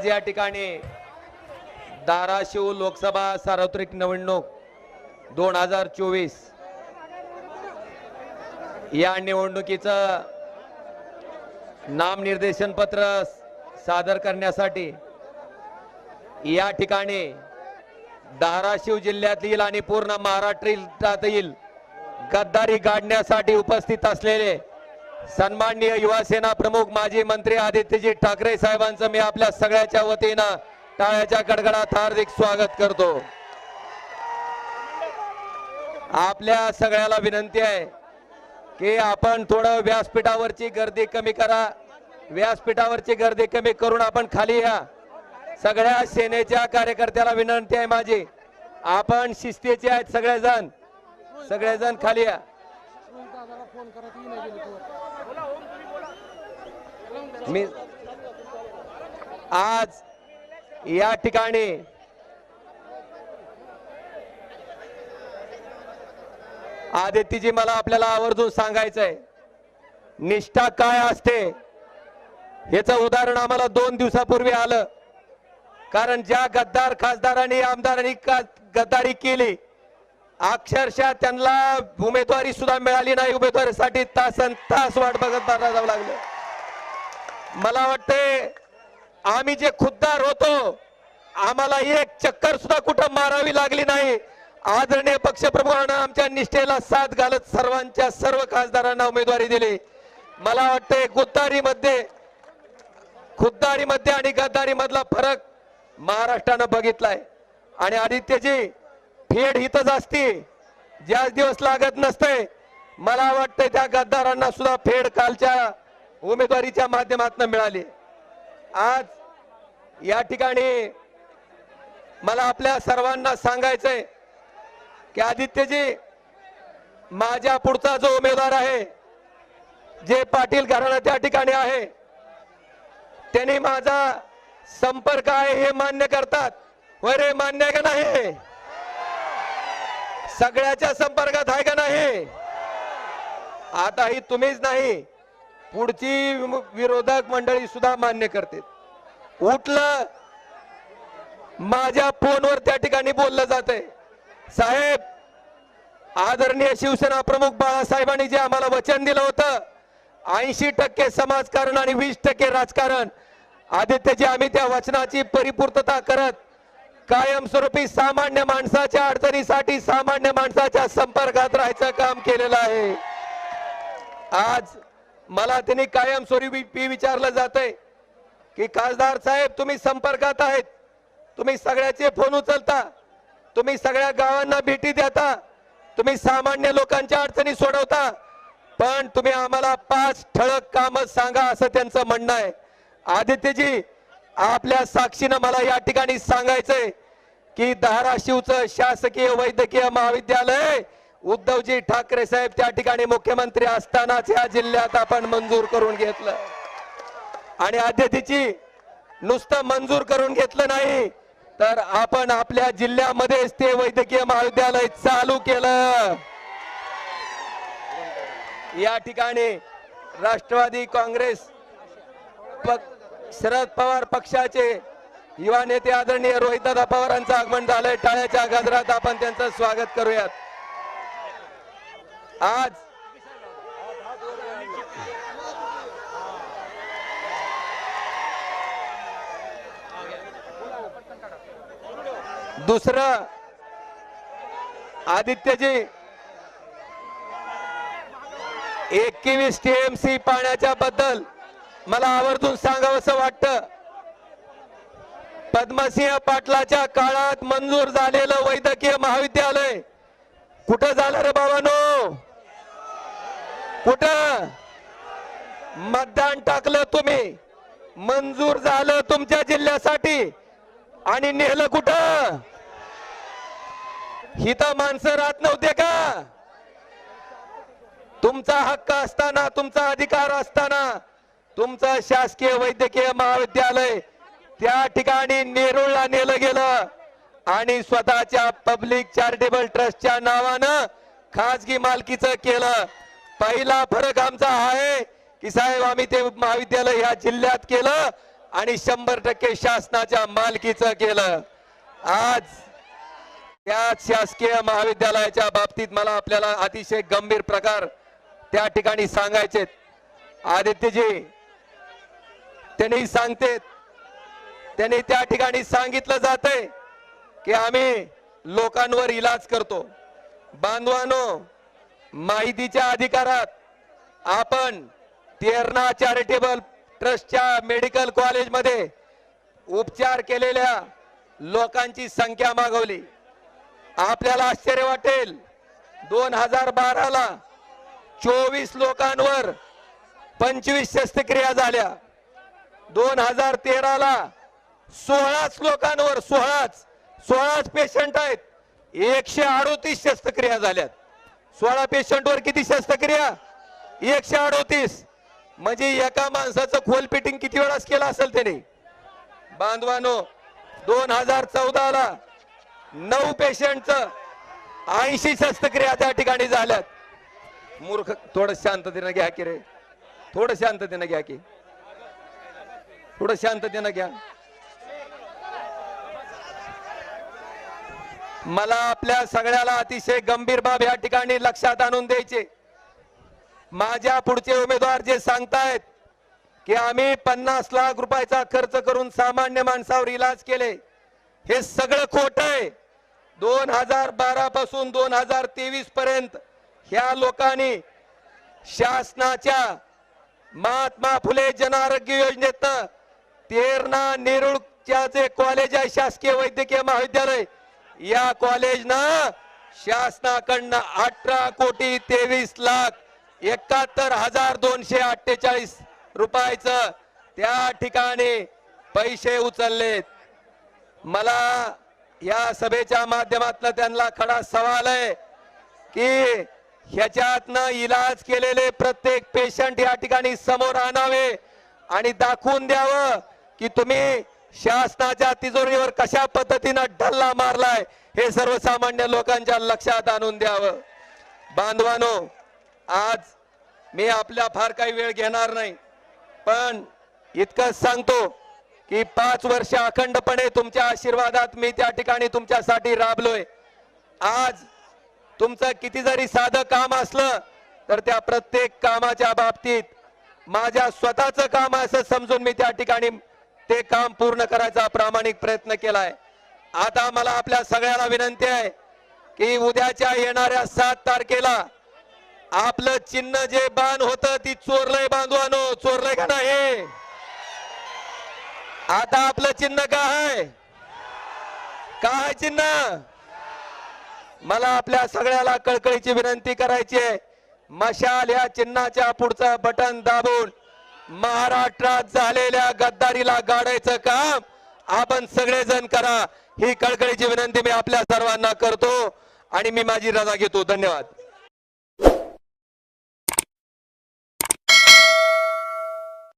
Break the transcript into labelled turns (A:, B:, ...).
A: आज या ठिकाणी धाराशिव लोकसभा सार्वत्रिक निवडणूक दोन हजार चोवीस या निवडणुकीचं नामनिर्देशन पत्र सादर करण्यासाठी या ठिकाणी धाराशिव जिल्ह्यातील आणि पूर्ण महाराष्ट्रातील गद्दारी गाडण्यासाठी उपस्थित असलेले सन्माननीय युवासेना प्रमुख माजी मंत्री आदित्यजी ठाकरे साहेबांचं मी आपल्या सगळ्याच्या वतीनं टाळ्याच्या कडकडात हार्दिक स्वागत करतो. आपल्या सगळ्याला विनंती आहे की आपण थोडं व्यासपीठावरची गर्दी कमी करा. व्यासपीठावरची गर्दी कमी करून आपण खाली या. सगळ्या सेनेच्या कार्यकर्त्याला विनंती आहे माझी. आपण शिस्तीचे आहेत सगळेजण. सगळेजण खाली या. मी आज या ठिकाणी आदित्यजी मला आपल्याला आवर्जून सांगायचंय निष्ठा काय असते याचं उदाहरण आम्हाला दोन दिवसापूर्वी आलं. कारण ज्या गद्दार खासदारांनी आमदारांनी का- गद्दारी केली अक्षरशः त्यांना उमेदवारी सुद्धा मिळाली नाही. उमेदवारीसाठी तासन तास वाट बघत जावं लागलं. मला वाटते आम्ही जे खुद्दार होतो आम्हाला एक चक्कर सुद्धा कुठं मारावी लागली नाही. आदरणीय पक्षप्रमुखांना आमच्या निष्ठेला साथ घालत सर्वांच्या सर्व खासदारांना उमेदवारी दिली. मला वाटते गुद्दारीमध्ये खुद्दारीमध्ये आणि गद्दारीमधला फरक महाराष्ट्रानं बघितलाय. आणि आदित्यजी फेड हितच असती. ज्याच दिवस लागत नसते मला वाटतंय त्या गद्दारांना सुद्धा फेड कालच्या उमेदवारीच्या माध्यमातून मिळाली. आज या ठिकाणी मला आपल्या सर्वांना सांगायचंय की आदित्यजी माझ्या पुढचा जो उमेदवार आहे जे पाटील घराणा त्या ठिकाणी आहे त्यांनी माझा संपर्क आहे हे मान्य करतात. वरे रे मान्य आहे का नाही? सगळ्याच्या संपर्कात आहे का नाही? आता ही तुम्हीच नाही पुढची विरोधक मंडळी सुद्धा मान्य करते. उठलं माझ्या फोनवर त्या ठिकाणी बोललं जात साहेब आदरणीय शिवसेना प्रमुख बाळासाहेबांनी जे आम्हाला वचन दिलं होतं ऐंशी टक्के समाजकारण आणि वीस टक्के राजकारण आदित्यजी आम्ही त्या वचनाची परिपूर्तता करत कायमस्वरूपी सामान्य माणसाच्या अडचणीसाठी सामान्य माणसाच्या संपर्कात राहायचं काम केलेलं आहे. आज मला त्यांनी कायमस्वरूपी विचारलं जातंय की खासदार साहेब तुम्ही संपर्कात आहेत. तुम्ही सगळ्याचे फोन उचलता. तुम्ही सगळ्या गावांना भेटी देता. तुम्ही सामान्य लोकांच्या अडचणी सोडवता. पण तुम्ही आम्हाला पाच ठळक काम सांगा असं त्यांचं म्हणणं आहे. आदित्यजी आपल्या साक्षीनं मला या ठिकाणी सांगायचंय की धाराशिवचं शासकीय वैद्यकीय महाविद्यालय उद्धवजी ठाकरे साहेब त्या ठिकाणी मुख्यमंत्री असतानाच या जिल्ह्यात आपण मंजूर करून घेतलं. आणि आदित्यची नुसतं मंजूर करून घेतलं नाही तर आपण आपल्या जिल्ह्यामध्येच ते वैद्यकीय महाविद्यालय चालू केलं. या ठिकाणी राष्ट्रवादी काँग्रेस शरद पवार पक्षाचे युवा नेते आदरणीय रोहितदादा पवारांचं आगमन झालंय. टाळ्याच्या गजरात आपण त्यांचं स्वागत करूयात. आज दुसरं आदित्यजी एकवीस टीएमसी पाण्याच्या बद्दल मला आवर्जून सांगावंसं वाटतं. पद्मसिंह पाटलाच्या काळात मंजूर झालेलं वैद्यकीय महाविद्यालय कुठं झालं रे बाबानो? कुठं? मतदान टाकलं तुम्ही. मंजूर झालं तुमच्या जिल्ह्यासाठी. आणि नेलं कुठं? हिता माणसं राहत नव्हते का? तुमचा हक्क असताना तुमचा अधिकार असताना तुमचं शासकीय वैद्यकीय महाविद्यालय त्या ठिकाणी नेरुळला नेलं गेलं. आणि स्वतःच्या पब्लिक चॅरिटेबल ट्रस्टच्या नावानं खाजगी मालकीचं केलं. पहिला फरक आमचा आहे की साहेब आम्ही ते महाविद्यालय ह्या जिल्ह्यात केलं आणि शंभर टक्के शासनाच्या मालकीचं केलं. आज त्याच शासकीय महाविद्यालयाच्या बाबतीत मला आपल्याला अतिशय गंभीर प्रकार त्या ठिकाणी सांगायचे आदित्यजी त्यांनी सांगते त्यांनी त्या ठिकाणी सांगितलं जातंय की आम्ही लोकांवर इलाज करतो. बांधवानो माहितीच्या अधिकारात आपण तेरणा चॅरिटेबल ट्रस्टच्या मेडिकल कॉलेजमध्ये उपचार केलेल्या लोकांची संख्या मागवली. आपल्याला आश्चर्य वाटेल दोन हजार बाराला चोवीस लोकांवर पंचवीस शस्त्रक्रिया झाल्या. दोन हजार तेराला सोळाच लोकांवर सोळाच सोळाच पेशंट आहेत. एकशे अडोतीस शस्त्रक्रिया झाल्यात. सोळा पेशंटवर किती शस्त्रक्रिया? एकशे अडोतीस. म्हणजे एका माणसाचं खोल फिटिंग किती वेळाच केलं असेल त्याने? बांधवानो दोन हजार चौदाला नऊ पेशंटचं ऐंशी शस्त्रक्रिया त्या ठिकाणी झाल्यात. मूर्ख थोडं शांततेनं घ्या की रे. थोडं शांततेनं घ्या की. थोडं शांततेनं घ्या. मला आपल्या सगळ्याला अतिशय गंभीर बाब या ठिकाणी लक्षात आणून द्यायचे. माझ्या पुढचे उमेदवार जे सांगतायत की आम्ही पन्नास लाख रुपयाचा खर्च करून सामान्य माणसावर इलाज केले हे सगळं खोट आहे. दोन हजार बारा पासून दोन हजार तेवीस पर्यंत ह्या लोकांनी शासनाच्या महात्मा फुले जन आरोग्य योजनेत तेरणा नेरुळच्या जे कॉलेज आहे शासकीय वैद्यकीय महाविद्यालय या कॉलेजनं शासनाकडनं अठरा कोटी तेवीस लाख एकाहत्तर हजार दोनशे अठ्ठेचाळीस रुपयाचं त्या ठिकाणी पैसे उचललेत. मला या सभेच्या माध्यमातून त्यांना खडा सवाल आहे की ह्याच्यातनं इलाज केलेले प्रत्येक पेशंट या ठिकाणी समोर आणावे आणि दाखवून द्यावं की तुम्ही शासनाच्या तिजोरीवर कशा पद्धतीनं ढल्ला मारलाय हे सर्वसामान्य लोकांच्या लक्षात आणून द्यावं. बांधवानो आज मी आपल्या फार काही वेळ घेणार नाही पण इतकंच सांगतो की पाच वर्ष अखंडपणे तुमच्या आशीर्वादात मी त्या ठिकाणी तुमच्यासाठी राबलोय. आज तुमचं किती जरी साधं काम असलं तर त्या प्रत्येक कामाच्या बाबतीत माझ्या स्वतःचं काम असं समजून मी त्या ठिकाणी ते काम पूर्ण करायचा प्रामाणिक प्रयत्न केलाय. आता मला आपल्या सगळ्याला विनंती आहे की उद्याच्या येणाऱ्या सात तारखेला आपलं चिन्ह जे बाण होत ती चोरलंय बांधवानो चोरलंय का नाही? आता आपलं चिन्ह काय काय आहे चिन्ह? मला आपल्या सगळ्याला कळकळीची विनंती करायची आहे. मशाल या चिन्हाच्या पुढचं बटन दाबून महाराष्ट्रात झालेल्या गद्दारीला गाडायचं काम आपण सगळेजण करा. ही कळकळीची विनंती मी आपल्या सर्वांना करतो आणि मी माझी रजा घेतो. धन्यवाद.